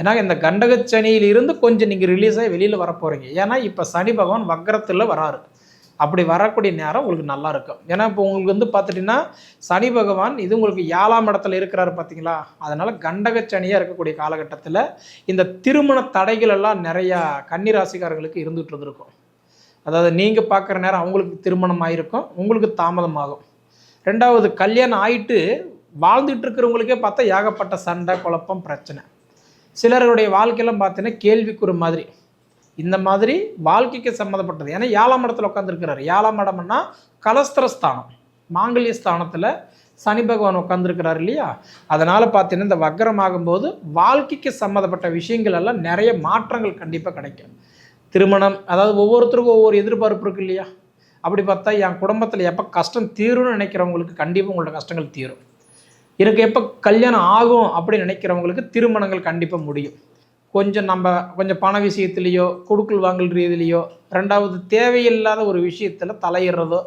ஏன்னா இந்த கண்டகச்சனியிலிருந்து கொஞ்சம் நீங்கள் ரிலீஸ் ஆகி வெளியில் வர போகிறீங்க ஏன்னா இப்போ சனி பகவான் வக்கரத்தில் வராரு. அப்படி வரக்கூடிய நேரம் உங்களுக்கு நல்லா இருக்கும். ஏன்னா இப்போ உங்களுக்கு வந்து பார்த்துட்டிங்கன்னா சனி பகவான் இது உங்களுக்கு ஏழாம் இடத்துல இருக்கிறாரு பார்த்தீங்களா? அதனால் கண்டகச்சனியாக இருக்கக்கூடிய காலகட்டத்தில் இந்த திருமண தடைகள் எல்லாம் நிறையா கன்னிராசிக்காரர்களுக்கு இருந்துகிட்டு இருந்திருக்கும். அதாவது நீங்கள் பார்க்குற நேரம் அவங்களுக்கு திருமணம் ஆகிருக்கும் உங்களுக்கு தாமதமாகும் ரெண்டாவது கல்யாணம் ஆயிட்டு வாழ்ந்துட்டு இருக்கிறவங்களுக்கே பார்த்தா ஏகப்பட்ட சண்டை குழப்பம் பிரச்சனை. சிலருடைய வாழ்க்கையெல்லாம் பார்த்தீங்கன்னா கேள்விக்குறு மாதிரி. இந்த மாதிரி வாழ்க்கைக்கு சம்மந்தப்பட்டது. ஏன்னா ஏழாம் இடத்துல உட்காந்துருக்கிறாரு ஏழாம் இடம்னா கலஸ்திரஸ்தானம். மாங்கல்ய ஸ்தானத்தில் சனி பகவான் உட்காந்துருக்கிறார் இல்லையா? அதனால் பார்த்தீங்கன்னா இந்த வக்கரம் ஆகும்போது வாழ்க்கைக்கு சம்மந்தப்பட்ட விஷயங்கள் எல்லாம் நிறைய மாற்றங்கள் கண்டிப்பாக கிடைக்கும். திருமணம் அதாவது ஒவ்வொருத்தருக்கும் ஒவ்வொரு எதிர்பார்ப்பு இருக்கு இல்லையா? அப்படி பார்த்தா என் குடும்பத்தில் எப்போ கஷ்டம் தீரும்னு நினைக்கிறவங்களுக்கு கண்டிப்பாக உங்களோட கஷ்டங்கள் தீரும். எனக்கு எப்போ கல்யாணம் ஆகும் அப்படின்னு நினைக்கிறவங்களுக்கு திருமணங்கள் கண்டிப்பாக முடியும். கொஞ்சம் நம்ம கொஞ்சம் பண விஷயத்துலேயோ கொடுக்கல் வாங்கல் ரீதியிலையோ ரெண்டாவது தேவையில்லாத ஒரு விஷயத்தில் தலையிடுறதோ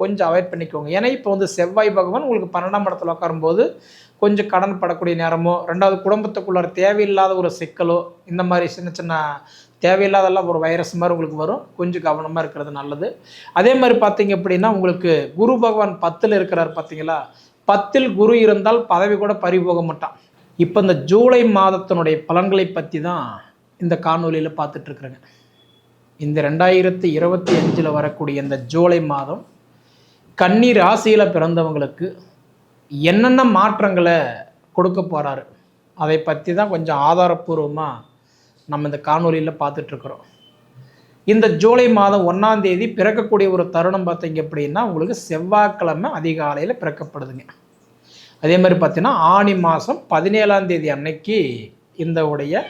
கொஞ்சம் அவாய்ட் பண்ணிக்கோங்க. ஏன்னா இப்போ வந்து செவ்வாய் பகவான் உங்களுக்கு பன்னெண்டாம் இடத்துல உட்காரும்போது கொஞ்சம் கடன் படக்கூடிய நேரமோ ரெண்டாவது குடும்பத்துக்குள்ளார தேவையில்லாத ஒரு சிக்கலோ இந்த மாதிரி சின்ன சின்ன தேவையில்லாதெல்லாம் ஒரு வைரஸ் மாதிரி உங்களுக்கு வரும். கொஞ்சம் கவனமாக இருக்கிறது நல்லது. அதே மாதிரி பார்த்தீங்க அப்படின்னா உங்களுக்கு குரு பகவான் பத்தில் இருக்கிறார் பார்த்தீங்களா? பத்தில் குரு இருந்தால் பதவி கூட பறிபோக மாட்டான். இப்போ இந்த ஜூலை மாதத்தினுடைய பலன்களை பற்றி தான் இந்த காணொலியில் பார்த்துட்ருக்குறேங்க. இந்த ரெண்டாயிரத்தி இருபத்தி அஞ்சில் வரக்கூடிய இந்த ஜூலை மாதம் கன்னி ராசியில் பிறந்தவங்களுக்கு என்னென்ன மாற்றங்களை கொடுக்க போகிறாரு அதை பற்றி தான் கொஞ்சம் ஆதாரப்பூர்வமாக நம்ம இந்த காணொலியில் பார்த்துட்ருக்குறோம். இந்த ஜூலை மாதம் ஒன்றாம் தேதி பிறக்கக்கூடிய ஒரு தருணம் பார்த்தீங்க அப்படின்னா உங்களுக்கு செவ்வாய்க்கிழமை அதிகாலையில் பிறக்கப்படுதுங்க. அதே மாதிரி பார்த்தீங்கன்னா ஆணி மாதம் பதினேழாம் தேதி அன்னைக்கு இந்த உடைய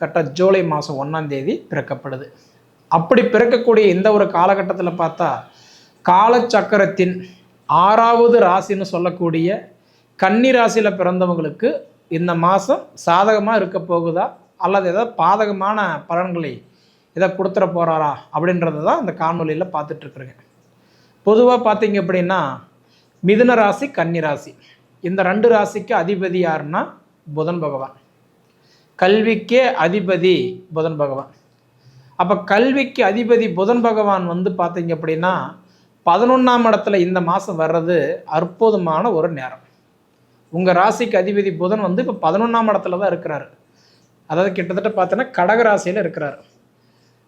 கட்ட ஜூலை மாதம் ஒன்றாம் தேதி பிறக்கப்படுது. அப்படி பிறக்கக்கூடிய இந்த ஒரு காலகட்டத்தில் பார்த்தா காலச்சக்கரத்தின் ஆறாவது ராசின்னு சொல்லக்கூடிய கன்னி ராசியில் பிறந்தவங்களுக்கு இந்த மாதம் சாதகமாக இருக்க போகுதா? அல்லது ஏதாவது பாதகமான பலன்களை இதை கொடுத்துட போகிறாரா அப்படின்றது தான் இந்த காணொலியில் பார்த்துட்ருக்குறேங்க பொதுவாக பார்த்தீங்க அப்படின்னா மிதுன ராசி கன்னி ராசி. இந்த ரெண்டு ராசிக்கு அதிபதி யாருன்னா புதன் பகவான். கல்விக்கே அதிபதி புதன் பகவான். அப்போ கல்விக்கு அதிபதி புதன் பகவான் வந்து பார்த்தீங்க அப்படின்னா பதினொன்றாம் இடத்துல இந்த மாதம் வர்றது அற்புதமான ஒரு நேரம். உங்கள் ராசிக்கு அதிபதி புதன் வந்து இப்போ பதினொன்றாம் இடத்துல தான் இருக்கிறாரு. அதாவது கிட்டத்தட்ட பார்த்தோன்னா கடக ராசியில் இருக்கிறார்.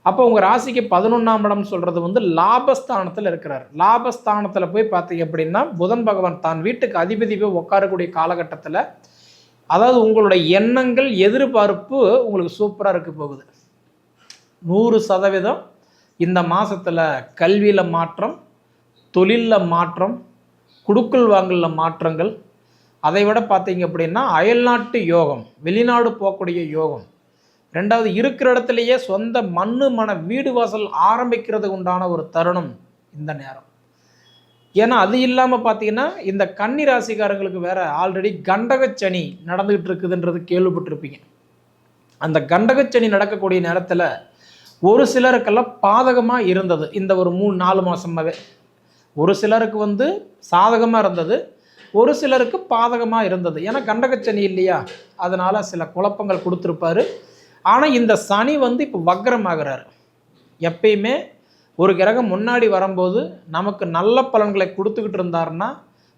அப்போ உங்கள் ராசிக்கு பதினொன்றாம் இடம் சொல்கிறது வந்து லாபஸ்தானத்தில் இருக்கிறார். லாபஸ்தானத்தில் போய் பார்த்தீங்க அப்படின்னா புதன் பகவான் தான் வீட்டுக்கு அதிபதி போய் உட்காரக்கூடிய காலகட்டத்தில் அதாவது உங்களுடைய எண்ணங்கள் எதிர்பார்ப்பு உங்களுக்கு சூப்பராக இருக்க போகுது. நூறு சதவீதம் இந்த மாதத்தில் கல்வியில் மாற்றம் தொழிலில் மாற்றம் குடுக்கல் வாங்கலில் மாற்றங்கள் அதை விட பார்த்தீங்க அப்படின்னா அயல்நாட்டு யோகம் வெளிநாடு போகக்கூடிய யோகம் ரெண்டாவது இருக்கிற இடத்துலையே சொந்த மண்ணு மன வீடு வாசல் ஆரம்பிக்கிறது உண்டான ஒரு தருணம் இந்த நேரம். ஏன்னா அது இல்லாமல் பார்த்தீங்கன்னா இந்த கன்னி ராசிக்காரங்களுக்கு வேற ஆல்ரெடி கண்டகச்சனி நடந்துகிட்டு இருக்குதுன்றது கேள்விப்பட்டிருப்பீங்க. அந்த கண்டகச்சனி நடக்கக்கூடிய நேரத்தில் ஒரு சிலருக்கெல்லாம் பாதகமாக இருந்தது. இந்த ஒரு மூணு நாலு மாதமாகவே ஒரு சிலருக்கு வந்து சாதகமாக இருந்தது. ஒரு சிலருக்கு பாதகமாக இருந்தது. ஏன்னா கண்டகச்சனி இல்லையா? அதனால் சில குழப்பங்கள் கொடுத்துருப்பாரு. ஆனால் இந்த சனி வந்து இப்போ வக்ரமாகிறார். எப்பயுமே ஒரு கிரகம் முன்னாடி வரும்போது நமக்கு நல்ல பலன்களை கொடுத்துக்கிட்டு இருந்தாருன்னா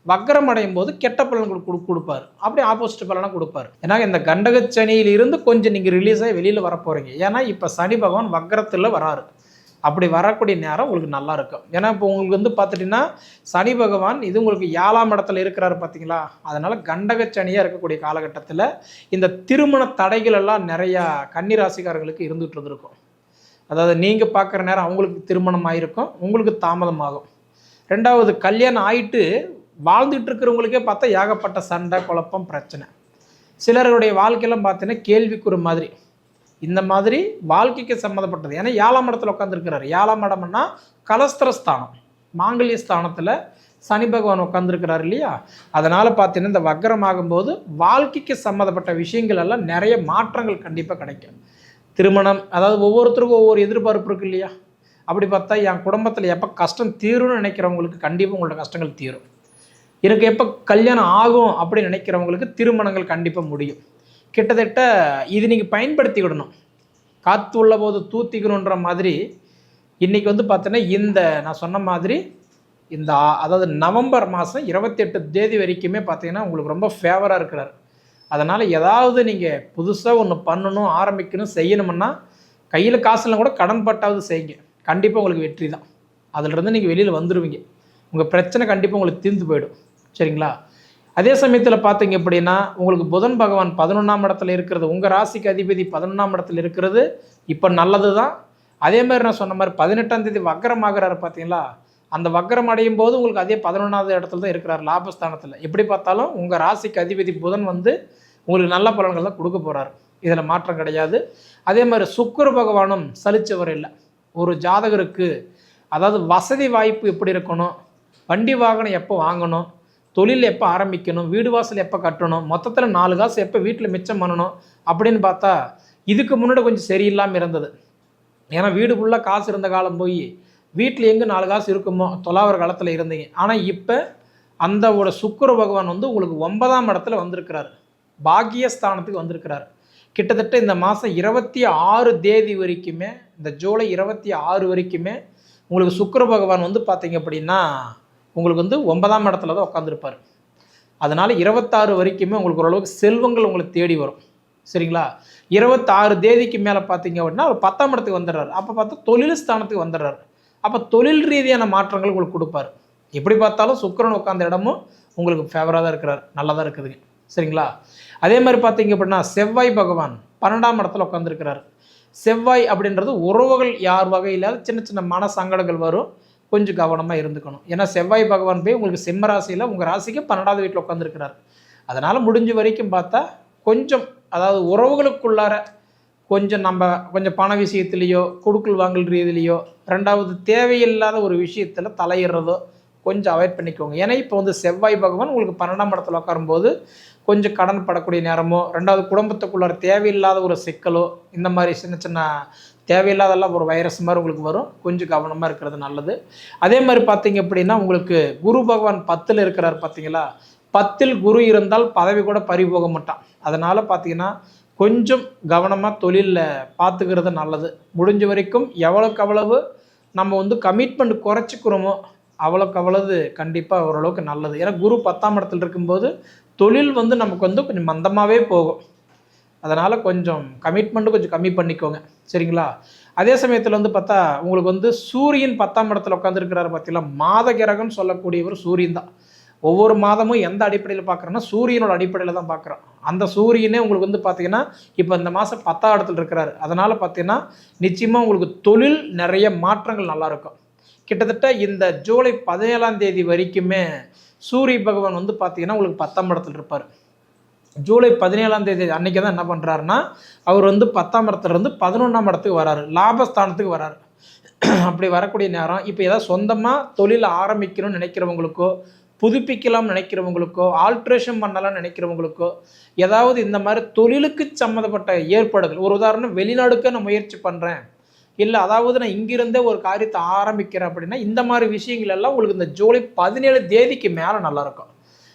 வக்ரம் அடையும் போது கெட்ட பலன்கள் கொடு கொடுப்பாரு. அப்படி ஆப்போசிட் பலனாக கொடுப்பாரு. ஏன்னா இந்த கண்டகச்சனியிலிருந்து இருந்து கொஞ்சம் நீங்கள் ரிலீஸாக வெளியில் வரப்போகிறீங்க ஏன்னா இப்போ சனி பகவான் வக்ரத்தில் வராரு. அப்படி வரக்கூடிய நேரம் உங்களுக்கு நல்லா இருக்கும். ஏன்னா இப்போ உங்களுக்கு வந்து பார்த்துட்டிங்கன்னா சனி பகவான் இது உங்களுக்கு ஏழாம் இடத்துல இருக்கிறாரு பார்த்தீங்களா அதனால் கண்டகச்சனியாக இருக்கக்கூடிய காலகட்டத்தில் இந்த திருமண தடைகள் எல்லாம் நிறையா கன்னிராசிக்காரர்களுக்கு இருந்துகிட்டு இருந்திருக்கும். அதாவது நீங்கள் பார்க்குற நேரம் அவங்களுக்கு திருமணம் ஆகிருக்கும் உங்களுக்கு தாமதமாகும் ரெண்டாவது கல்யாணம் ஆயிட்டு வாழ்ந்துட்டு இருக்கிறவங்களுக்கே பார்த்தா ஏகப்பட்ட சண்டை குழப்பம் பிரச்சனை. சிலருடைய வாழ்க்கையெல்லாம் பார்த்தீங்கன்னா கேள்விக்குறு மாதிரி. இந்த மாதிரி வாழ்க்கைக்கு சம்மந்தப்பட்டது. ஏன்னா ஏழாம் இடத்துல உட்காந்துருக்கிறார் ஏழாம் இடம்னா கலஸ்திரஸ்தானம். மாங்கல்ய ஸ்தானத்தில் சனி பகவான் உட்காந்துருக்கிறார் இல்லையா? அதனால் பார்த்தீங்கன்னா இந்த வக்கரம் ஆகும்போது வாழ்க்கைக்கு சம்மந்தப்பட்ட விஷயங்கள் எல்லாம் நிறைய மாற்றங்கள் கண்டிப்பாக கிடைக்கும். திருமணம் அதாவது ஒவ்வொருத்தருக்கும் ஒவ்வொரு எதிர்பார்ப்பு இருக்கு இல்லையா? அப்படி பார்த்தா என் குடும்பத்தில் எப்போ கஷ்டம் தீரும்னு நினைக்கிறவங்களுக்கு கண்டிப்பாக உங்களோட கஷ்டங்கள் தீரும். எனக்கு எப்போ கல்யாணம் ஆகும் அப்படின்னு நினைக்கிறவங்களுக்கு திருமணங்கள் கண்டிப்பாக முடியும். கிட்டத்தட்ட இது நீங்கள் பயன்படுத்திக்கிடணும். காற்று உள்ள போது தூத்திக்கணுன்ற மாதிரி இன்றைக்கி வந்து பார்த்தீங்கன்னா இந்த நான் சொன்ன மாதிரி இந்த அதாவது நவம்பர் மாதம் இருபத்தெட்டு தேதி வரைக்குமே பார்த்தீங்கன்னா உங்களுக்கு ரொம்ப ஃபேவராக இருக்கிறார். அதனால் ஏதாவது நீங்கள் புதுசாக ஒன்று பண்ணணும் ஆரம்பிக்கணும் செய்யணும்னா கையில் காசுலாம் கூட கடன் பட்டாவது செய்யுங்க. கண்டிப்பாக உங்களுக்கு வெற்றி தான். அதிலிருந்து நீங்கள் வெளியில் வந்துடுவீங்க உங்கள் பிரச்சனை கண்டிப்பாக உங்களுக்கு தீர்ந்து போயிடும். சரிங்களா? அதே சமயத்தில் பார்த்தீங்க அப்படின்னா உங்களுக்கு புதன் பகவான் பதினொன்றாம் இடத்துல இருக்கிறது உங்கள் ராசிக்கு அதிபதி பதினொன்றாம் இடத்துல இருக்கிறது இப்போ நல்லது தான் அதே மாதிரி நான் சொன்ன மாதிரி பதினெட்டாம் தேதி வக்கரம் ஆகுறாரு பார்த்தீங்களா அந்த வக்கரம் அடையும் போது உங்களுக்கு அதே பதினொன்றாவது இடத்துல தான் இருக்கிறார் லாபஸ்தானத்தில். எப்படி பார்த்தாலும் உங்கள் ராசிக்கு அதிபதி புதன் வந்து உங்களுக்கு நல்ல பலன்கள் தான் கொடுக்க போகிறார் இதில் மாற்றம் கிடையாது. அதே மாதிரி சுக்கர பகவானும் சலிச்சவர் இல்லை. ஒரு ஜாதகருக்கு அதாவது வசதி வாய்ப்பு எப்படி இருக்கணும்? வண்டி வாகனம் எப்போ வாங்கணும்? தொழில் எப்போ ஆரம்பிக்கணும்? வீடு வாசல் எப்போ கட்டணும்? மொத்தத்தில் நாலு காசு எப்போ வீட்டில் மிச்சம் பண்ணணும்? அப்படின்னு பார்த்தா இதுக்கு முன்னாடி கொஞ்சம் சரியில்லாமல் இருந்தது. ஏன்னா வீடு ஃபுல்லாக காசு இருந்த காலம் போய் வீட்டில் எங்கே நாலு காசு இருக்குமோ? தொலாவர் காலத்தில் இருந்தீங்க. ஆனால் இப்போ அந்த ஒரு சுக்கர பகவான் வந்து உங்களுக்கு ஒன்பதாம் இடத்துல வந்திருக்கிறார். பாக்கியஸ்தானத்துக்கு வந்திருக்கிறார். கிட்டத்தட்ட இந்த மாதம் இருபத்தி ஆறு தேதி வரைக்குமே இந்த ஜூலை இருபத்தி ஆறு வரைக்குமே உங்களுக்கு சுக்கர பகவான் வந்து பார்த்தீங்க அப்படின்னா உங்களுக்கு வந்து ஒன்பதாம் இடத்துல தான் உட்காந்துருப்பார் அதனால் இருபத்தாறு வரைக்குமே உங்களுக்கு ஓரளவுக்கு செல்வங்கள் உங்களுக்கு தேடி வரும். சரிங்களா? இருபத்தாறு தேதிக்கு மேலே பார்த்தீங்க அப்படின்னா அவர் பத்தாம் இடத்துக்கு வந்துடுறாரு. அப்போ பார்த்தா தொழில் ஸ்தானத்துக்கு வந்துடுறாரு. அப்போ தொழில் ரீதியான மாற்றங்கள் உங்களுக்கு கொடுப்பாரு. எப்படி பார்த்தாலும் சுக்கரன் உட்காந்த இடமும் உங்களுக்கு ஃபேவராக தான் இருக்கிறார். நல்லா தான் இருக்குதுங்க. சரிங்களா? அதே மாதிரி பார்த்தீங்க அப்படின்னா செவ்வாய் பகவான் பன்னெண்டாம் இடத்துல உட்காந்துருக்கிறார் செவ்வாய் அப்படின்றது உறவுகள் யார் வகையில் சின்ன சின்ன மன சங்கடங்கள் வரும். கொஞ்சம் கவனமாக இருந்துக்கணும். ஏன்னா செவ்வாய் பகவான் போய் உங்களுக்கு சிம்ம ராசியில் உங்கள் ராசிக்கு பன்னெண்டாவது வீட்டில் உட்காந்துருக்கிறார் அதனால் முடிஞ்ச வரைக்கும் பார்த்தா கொஞ்சம் அதாவது உறவுகளுக்குள்ளார கொஞ்சம் நம்ம கொஞ்சம் பண விஷயத்துலேயோ கொடுக்கல் வாங்கல் ரீதியிலையோ ரெண்டாவது தேவையில்லாத ஒரு விஷயத்தில் தலையிடுறதோ கொஞ்சம் அவாய்ட் பண்ணிக்கோங்க. ஏன்னா இப்போ வந்து செவ்வாய் பகவான் உங்களுக்கு பன்னெண்டாம் இடத்துல உட்காரும்போது கொஞ்சம் கடன் படக்கூடிய நேரமோ ரெண்டாவது குடும்பத்துக்குள்ளார தேவையில்லாத ஒரு சிக்கலோ இந்த மாதிரி சின்ன சின்ன தேவையில்லாதெல்லாம் ஒரு வைரஸ் மாதிரி உங்களுக்கு வரும். கொஞ்சம் கவனமாக இருக்கிறது நல்லது. அதே மாதிரி பார்த்தீங்க அப்படின்னா உங்களுக்கு குரு பகவான் பத்தில் இருக்கிறார் பார்த்தீங்களா? பத்தில் குரு இருந்தால் பதவி கூட பறி போக மாட்டான். அதனால் பார்த்தீங்கன்னா கொஞ்சம் கவனமாக தொழிலில் பார்த்துக்கிறது நல்லது. முடிஞ்ச வரைக்கும் எவ்வளோக்கு அவ்வளவு நம்ம வந்து கமிட்மெண்ட் குறைச்சிக்கிறோமோ அவ்வளோக்கு அவ்வளவு கண்டிப்பாக ஓரளவுக்கு நல்லது. ஏன்னா குரு பத்தாம் இடத்துல இருக்கும்போது தொழில் வந்து நமக்கு வந்து கொஞ்சம் மந்தமாகவே போகும். அதனால் கொஞ்சம் கமிட்மெண்ட்டு கொஞ்சம் கம்மி பண்ணிக்கோங்க. சரிங்களா? அதே சமயத்தில் வந்து பார்த்தா உங்களுக்கு வந்து சூரியன் பத்தாம் இடத்துல உட்காந்துருக்கிறாரு பார்த்தீங்களா? மாத கிரகம்னு சொல்லக்கூடியவர் சூரியன் தான். ஒவ்வொரு மாதமும் எந்த அடிப்படையில் பார்க்குறோன்னா சூரியனோட அடிப்படையில் தான் பார்க்குறோம் அந்த சூரியனே உங்களுக்கு வந்து பார்த்தீங்கன்னா இப்போ இந்த மாதம் பத்தாம் இடத்துல இருக்கிறாரு. அதனால் பார்த்தீங்கன்னா நிச்சயமாக உங்களுக்கு தொழில் நிறைய மாற்றங்கள் நல்லாயிருக்கும் கிட்டத்தட்ட இந்த ஜூலை பதினேழாம் தேதி வரைக்குமே சூரிய பகவான் வந்து பார்த்தீங்கன்னா உங்களுக்கு பத்தாம் இடத்துல இருப்பார். ஜூலை பதினேழாம் தேதி அன்னைக்கு தான் என்ன பண்ணுறாருன்னா அவர் வந்து பத்தாம் இடத்துலேருந்து பதினொன்றாம் இடத்துக்கு வராரு. லாபஸ்தானத்துக்கு வராரு. அப்படி வரக்கூடிய நேரம் இப்போ ஏதாவது சொந்தமாக தொழில் ஆரம்பிக்கணும்னு நினைக்கிறவங்களுக்கோ புதுப்பிக்கலாம்னு நினைக்கிறவங்களுக்கோ ஆல்ட்ரேஷன் பண்ணலாம்னு நினைக்கிறவங்களுக்கோ ஏதாவது இந்த மாதிரி தொழிலுக்கு சம்மந்தப்பட்ட ஏற்பாடுகள் ஒரு உதாரணம் வெளிநாடுக்கே நான் முயற்சி பண்ணுறேன் இல்லை அதாவது நான் இங்கிருந்தே ஒரு காரியத்தை ஆரம்பிக்கிறேன் அப்படின்னா இந்த மாதிரி விஷயங்கள் எல்லாம் உங்களுக்கு இந்த ஜூலை பதினேழு தேதிக்கு மேலே நல்லாயிருக்கும்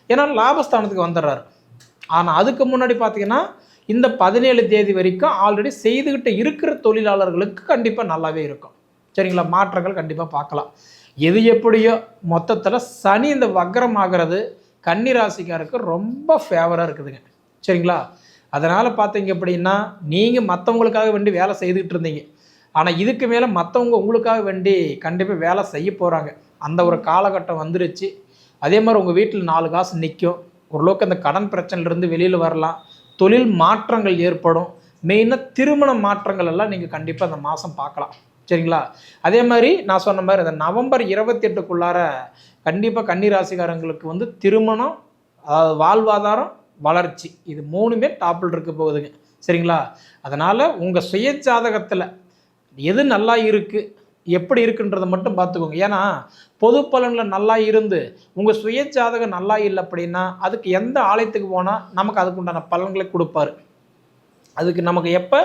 ஏன்னா லாபஸ்தானத்துக்கு வந்துடுறாரு. ஆனால் அதுக்கு முன்னாடி பார்த்தீங்கன்னா இந்த பதினேழு தேதி வரைக்கும் ஆல்ரெடி செய்துக்கிட்டு இருக்கிற தொழிலாளர்களுக்கு கண்டிப்பாக நல்லாவே இருக்கும். சரிங்களா? மாற்றங்கள் கண்டிப்பாக பார்க்கலாம். எது எப்படியோ மொத்தத்தில் சனி இந்த வக்கரம் ஆகிறது கன்னிராசிக்காருக்கு ரொம்ப ஃபேவராக இருக்குதுங்க. சரிங்களா? அதனால் பார்த்தீங்க அப்படின்னா நீங்கள் மற்றவங்களுக்காக வேண்டி வேலை செய்துக்கிட்டு இருந்தீங்க. ஆனால் இதுக்கு மேலே மற்றவங்க உங்களுக்காக வேண்டி கண்டிப்பாக வேலை செய்ய போகிறாங்க அந்த ஒரு காலகட்டம் வந்துருச்சு. அதே மாதிரி உங்கள் வீட்டில் நாலு காசு நிற்கும் ஓரளவுக்கு அந்த கடன் பிரச்சனையிலேருந்து வெளியில் வரலாம். தொழில் மாற்றங்கள் ஏற்படும். மெயினாக திருமண மாற்றங்கள் எல்லாம் நீங்கள் கண்டிப்பாக அந்த மாதம் பார்க்கலாம். சரிங்களா? அதே மாதிரி நான் சொன்ன மாதிரி இந்த நவம்பர் இருபத்தி எட்டுக்குள்ளார கண்டிப்பாக கன்னிராசிக்காரங்களுக்கு வந்து திருமணம் அதாவது வாழ்வாதாரம் வளர்ச்சி. இது மூணுமே டாப்பில் இருக்க போகுதுங்க. சரிங்களா? அதனால் உங்கள் சுய ஜாதகத்தில் எது நல்லா இருக்குது எப்படி இருக்குன்றதை மட்டும் பார்த்துக்கோங்க. ஏன்னா பொது பலனில் நல்லா இருந்து உங்கள் சுய ஜாதகம் நல்லா இல்லை அப்படின்னா அதுக்கு எந்த ஆலயத்துக்கு போனால் நமக்கு அதுக்கு உண்டான பலன்களை கொடுப்பாரு. அதுக்கு நமக்கு எப்போ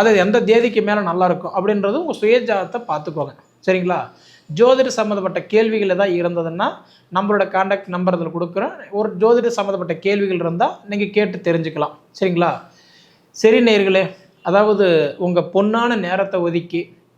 அது எந்த தேதிக்கு மேலே நல்லா இருக்கும் அப்படின்றது உங்கள் சுய ஜாதகத்தை பார்த்துக்கோங்க. சரிங்களா? ஜோதிட சம்மந்தப்பட்ட கேள்விகள் ஏதாவது இருந்ததுன்னா நம்மளோட காண்டாக்ட் நம்பர் அதில் கொடுக்குறேன். ஒரு ஜோதிட சம்மந்தப்பட்ட கேள்விகள் இருந்தால் நீங்கள் கேட்டு தெரிஞ்சுக்கலாம். சரிங்களா? சரி நேர்களே அதாவது உங்கள் பொன்னான நேரத்தை ஒதுக்கி